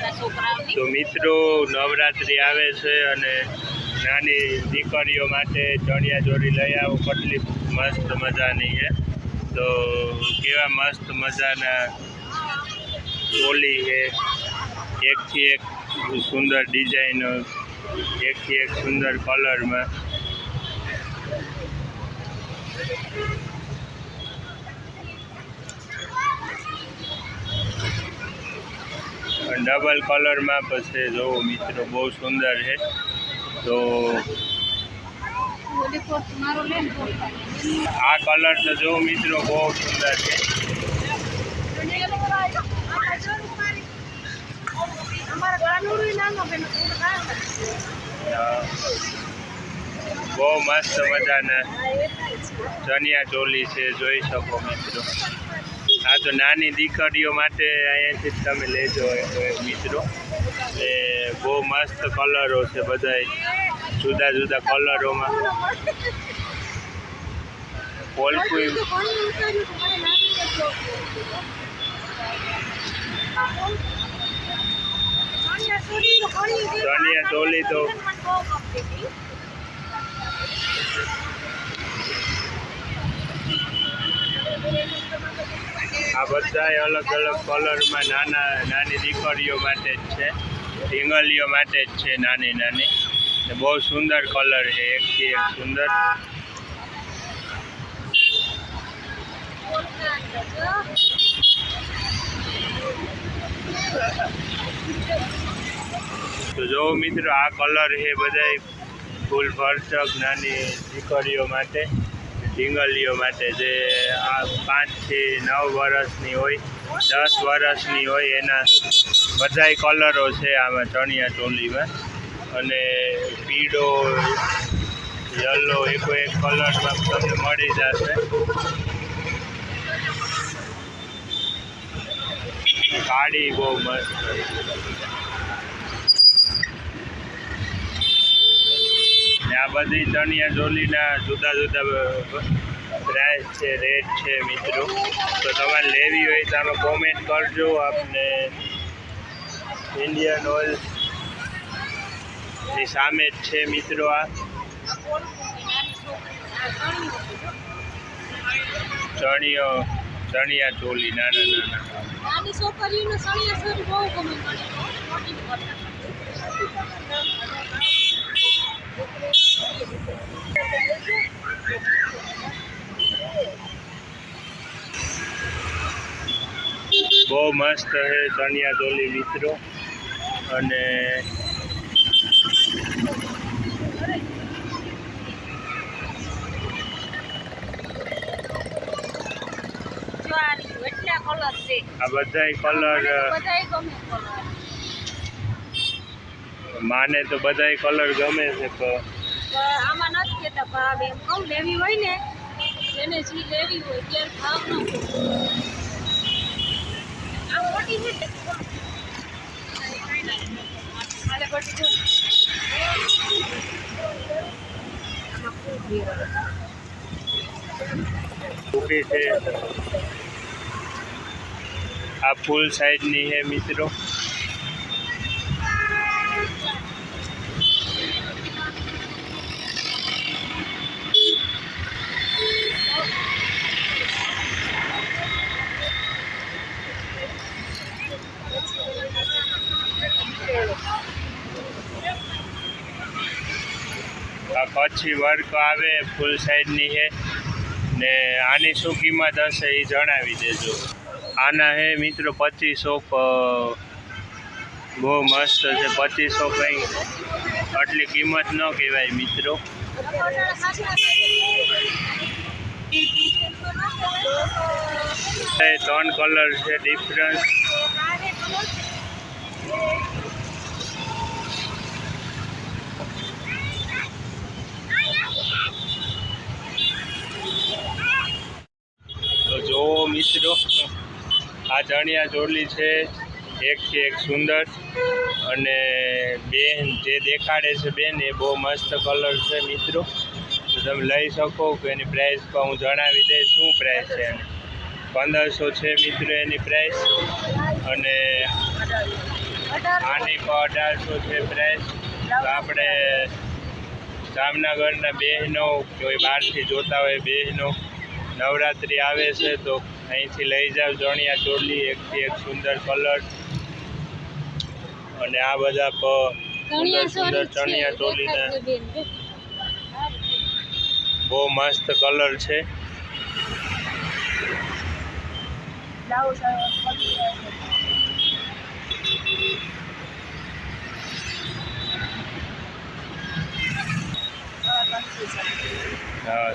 નાના તો મિત્રો નવરાત્રિ આવે છે અને નાની દીકરીઓ માટે ચણિયા ચોળી લઈ આવો, કેટલી મસ્ત મજાની છે. તો કેવા મસ્ત મજાના ચોલી છે. એકથી એક સુંદર ડિઝાઇનો એકથી એક સુંદર કલરમાં. ડબલ કલરમાં પછી જોવો મિત્રો, બહુ સુંદર છે. તો આ કલર તો જો મિત્રો, બહુ સુંદર છે. બહુ મસ્ત મજાના ચણિયા ચોલી છે, જોઈ શકો મિત્રો. આ તો નાની દીકરીઓ માટે અહીંયાથી તમે લેજો મિત્રો. એ બહુ મસ્ત કલરો છે બધાય. જુદા જુદા કલરોમાં. પોલકુઈ ચણિયા ચોલી તો. આ બધાય અલગ અલગ કલરમાં નાના, નાની દીકરીઓ માટે જ છે. ઢીંગલીઓ માટે જ છે નાની નાની. બહુ સુંદર કલર છે એકથી એક સુંદર. તો જો મિત્રો આ કલર છે બધાય ફૂલ ભરચક નાની દીકરીઓ માટે. ઢીંગલીઓ માટે જે આ પાંચથી નવ વર્ષની હોય, દસ વર્ષની હોય, એના બધાય કલરો છે આમાં ચણિયા ચોલીમાં. અને પીળો, યલો એકો એક કલરમાં તમને મળી જશે. કાળી બહુ મસ્ત. ને આ બધી ચણિયા ચોલીના જુદા જુદા પ્રાઇસ છે રેટ છે મિત્રો. તો તમારે લેવી હોય તો કોમેન્ટ કરજો આપને. ઇન્ડિયન ઓઇલની સામે જ છે મિત્રો આ. ચણિયો, ચણિયા ચોલી, નાના નાના. છોકરીઓને બહુ મસ્ત છે ચણિયા ચોલી મિત્રો. અને આ બધા કલર છે. આ બધાય ગમે કલર માને તો બધાય કલર ગમે છે પણ આમાં નથી કેતા ભાવ એમ. કહું લેવી હોય ને જેને જે લેવી હોય ત્યારે ભાવ ન આ મોટી છે છે. ફૂલ સાઈઝની છે મિત્રો આ કચ્છી વર્ક આવે ફૂલ સાઈઝની છે. ને આની શું કિંમત હશે એ જણાવી દેજો. આના હે મિત્રો પચીસો બહુ મસ્ત છે. પચીસો કંઈ આટલી કિંમત ન કહેવાય મિત્રો. ત્રણ કલર છે ડિફરન્સ તો જુઓ મિત્રો, આ ચણિયા ચોલી છે એકથી એક સુંદર અને બેન જે દેખાડે છે બેન, એ બહુ મસ્ત કલર છે મિત્રો. તો તમે લઈ શકો કે એની પ્રાઇસ પણ હું જણાવી દઈશ શું પ્રાઇસ છે એની. પંદરસો છે મિત્રો એની પ્રાઇસ અને આની પણ અઢારસો છે પ્રાઇસ તો આપણે જામનગરના બહેનો કોઈ બહારથી જોતા હોય બહેનો, નવરાત્રિ આવે છે તો અહીંથી લઈ જાવ ચણિયા ચોલી એકથી એક સુંદર કલર. અને આ બધા પ- સુંદર સુંદર ચણિયા ચોલીના બહુ મસ્ત કલર છે.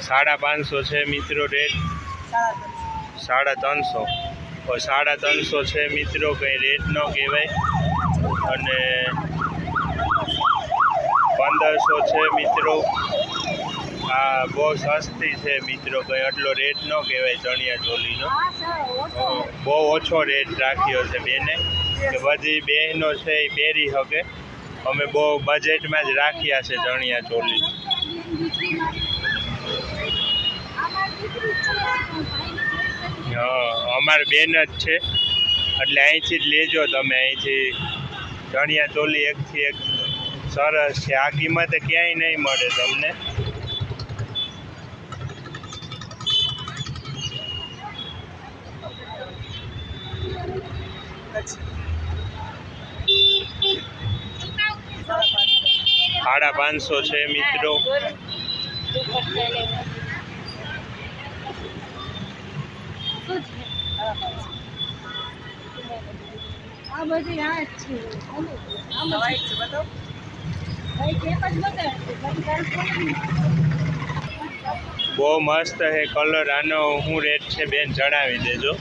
સાડા પાંચસો છે મિત્રો રેટ. સાડા ત્રણસો. સાડા ત્રણસો છે મિત્રો કંઈ રેટ ન કહેવાય. અને પંદરસો છે મિત્રો. આ બહુ સસ્તી છે મિત્રો કંઈ આટલો રેટ ન કહેવાય ચણિયા ચોલીનો. બહુ ઓછો રેટ રાખ્યો છે બેને. કે બધી બહેનો છે એ પહેરી શકે. અમે બહુ બજેટમાં જ રાખ્યા છે ચણિયા ચોલી. અમારી બેન જ છે. એટલે અહીંથી જ લેજો તમે, અહીંથી ધણિયા ચોલી એકથી એક સરસ છે. આ કિંમતે ક્યાંય નહીં મળે તમને. સાડા પાંચસો છે, મિત્રો. બહુ મસ્ત છે કલર આનો હું રેટ છે બેન જણાવી દેજો.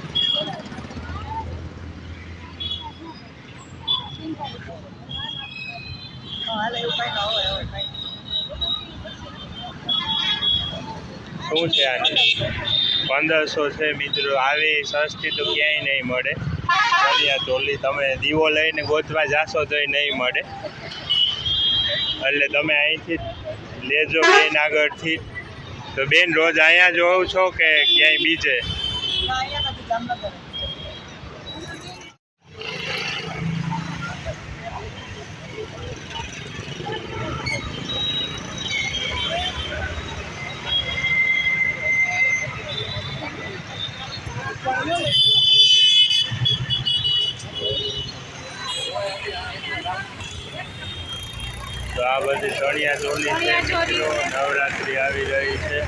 શું છે આની? પંદરસો છે મિત્રો. આવી સસ્તી તો ક્યાંય નહીં મળે. ચણિયા ચોલી તમે દીવો લઈને ગોતવા જાશો તોય નહીં મળે. એટલે તમે અહીંથી જ લેજો બેન આગળથી. તો બેન રોજ અહીંયા જોવ છો કે ક્યાંય બીજે? તો આ બધી ચણિયા ચોલી છે નવરાત્રિ આવી રહી છે.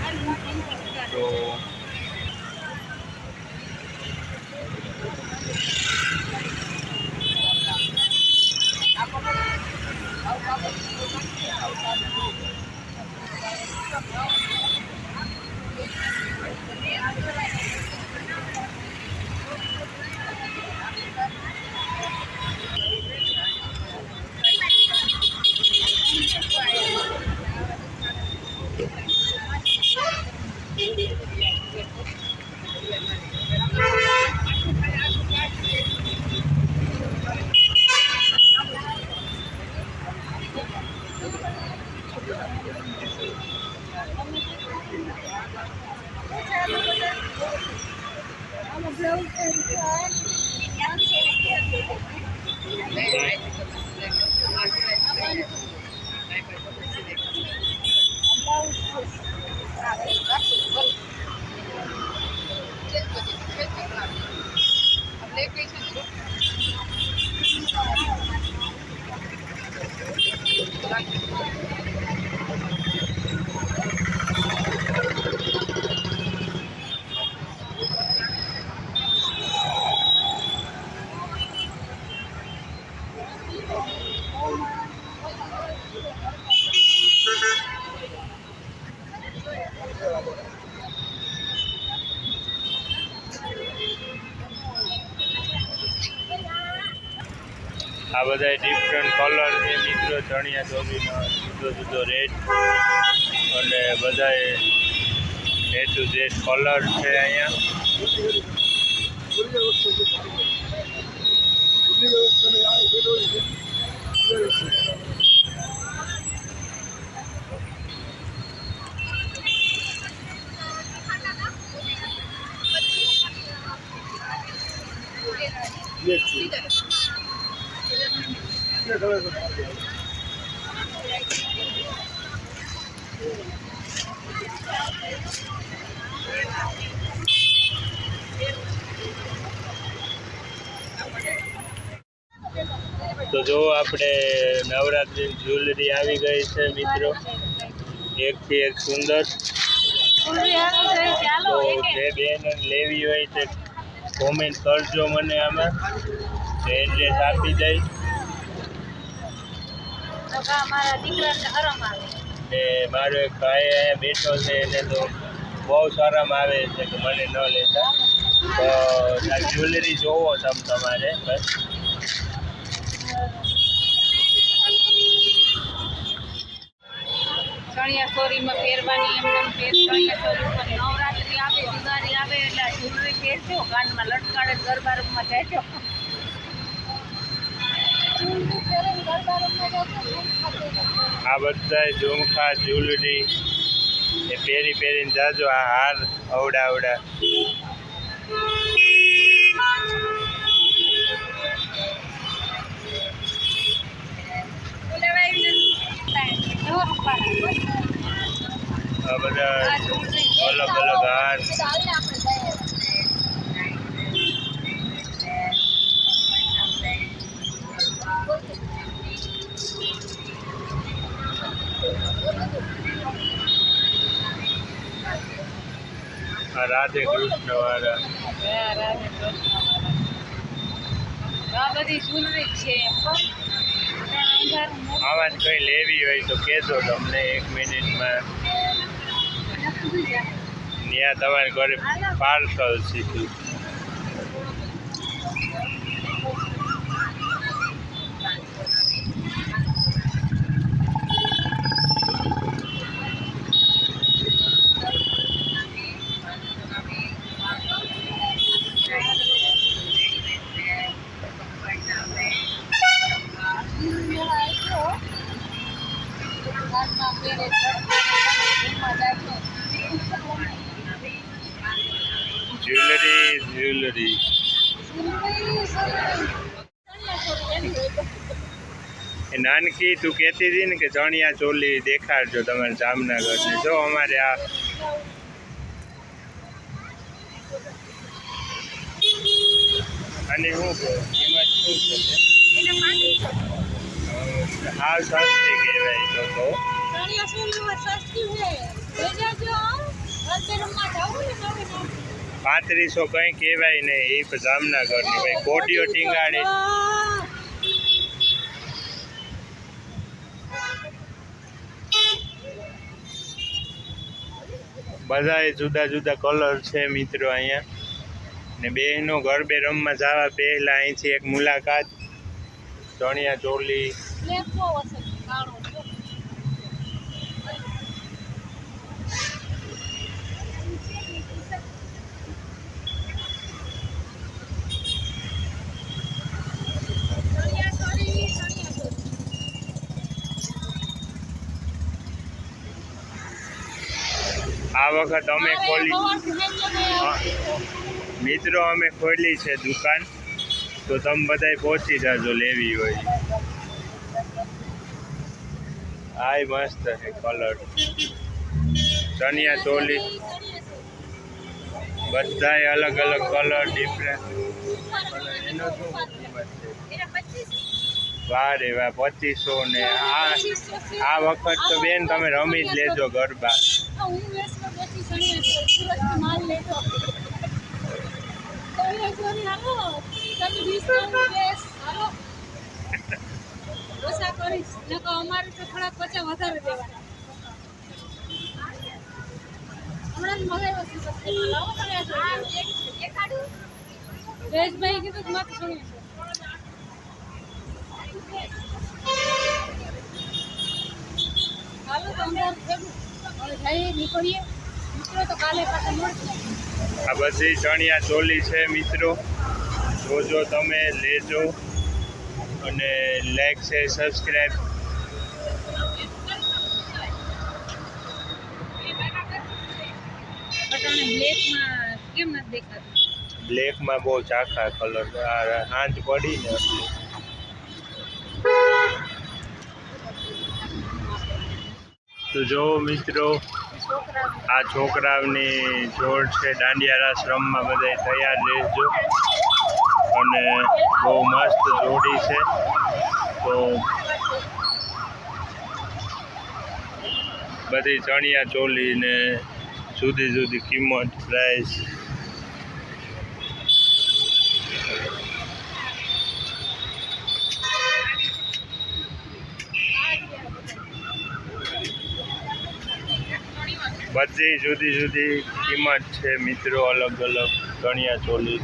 આ બધા ડિફરન્ટ કલર છે. મિત્રો ચણિયા ચોલીનો જુદો જુદો રેટ અને બધા એ ટુ ઝેડ કલર છે અહીંયા. તો જો આપણે નવરાત્રી જ્વેલરી આવી ગઈ છે મિત્રો. એકથી એક સુંદર. જે બેન લેવી હોય તે કોમેન્ટ કરજો મને આમાં. એડ્રેસ આપી દઈ ને મારો એક ભાઈ અહીંયા બેઠો છે એને તો બહુ શરમ આવે છે કે મને ન લેતા. તો જ્વેલરી જોવો તમ તમારે બસ. ચણિયા ચોરીમાં પહેરવાની એમને ચણિયા ચોરી ઉપર નવરાત્રી આવે બીમારી આવે એટલે જ્વેલરી પહેરજો કાનમાં લટકાડે ગરબારૂમમાં જજો આ બધા ઝુમખા જ્વેલરી એ પહેરી પહેરીને જાજો આ હાર અવડા અવડા બધા અલગ અલગ હાર આ રાધે કૃષ્ણ વાળા આ બધી જ્વેલરી છે. આવા જ કંઈ લેવી હોય તો કહેજો તમને એક મિનિટમાં. ત્યાં તમારે ઘરે પાર્સલ સીધું જ્વેલરી જ્વેલરી એ નાનકી તું કહેતી હતી ને કે ચણિયા ચોલી દેખાડજો તમારે જામનગરની. જો અમારે આ અને હું એમાં શું છે હા સસ્તી કહેવાય તો કહો પાંત્રીસો કંઈ કહેવાય નહીં. એ જામનગરની ભાઈ. કોટીઓ ટીંગાડી બધાએ જુદા જુદા કલર છે મિત્રો અહીંયા. ને બહેનો ગરબે રમવા જવા પહેલાં અહીંથી એક મુલાકાત. ચણિયા ચોલી. વખત અમે ખોલી મિત્રો અમે ખોલી છે દુકાન. તો તમે બધાય પહોંચી જાજો લેવી હોય. આય મસ્ત છે કલર. ચણિયા ચોલી. બધાય અલગ અલગ કલર ડિફરન્ટ એનો શું કિંમત છે વાહ રે વાહ પચીસો ને. આ આ વખત તો બેન તમે રમી જ લેજો ગરબા. અમારે તો થોડાક પચાસ વધારે દેવાના હમણાં મગાવ્યો છે લાવો તમે કીધું માથે છોડી હાલો તો ભેગું. જઈએ, નીકળીએ આ બધી ચણિયા ચોલી છે મિત્રો. જોજો તમે, લેજો. અને લાઈક છે સબસ્ક્રાઈબ બ્લેકમાં બહુ ચાખા કલર આંચ પડી ને તો જો મિત્રો આ છોકરાઓની જોડ છે દાંડિયા રાસ રમવા બધા તૈયાર લેજો અને બહુ મસ્ત જોડી છે. તો બધી ચણિયા ચોલી ને જુદી જુદી કિંમત પ્રાઇસ બધી જુદી જુદી કિંમત છે મિત્રો અલગ અલગ ચણિયા ચોલી.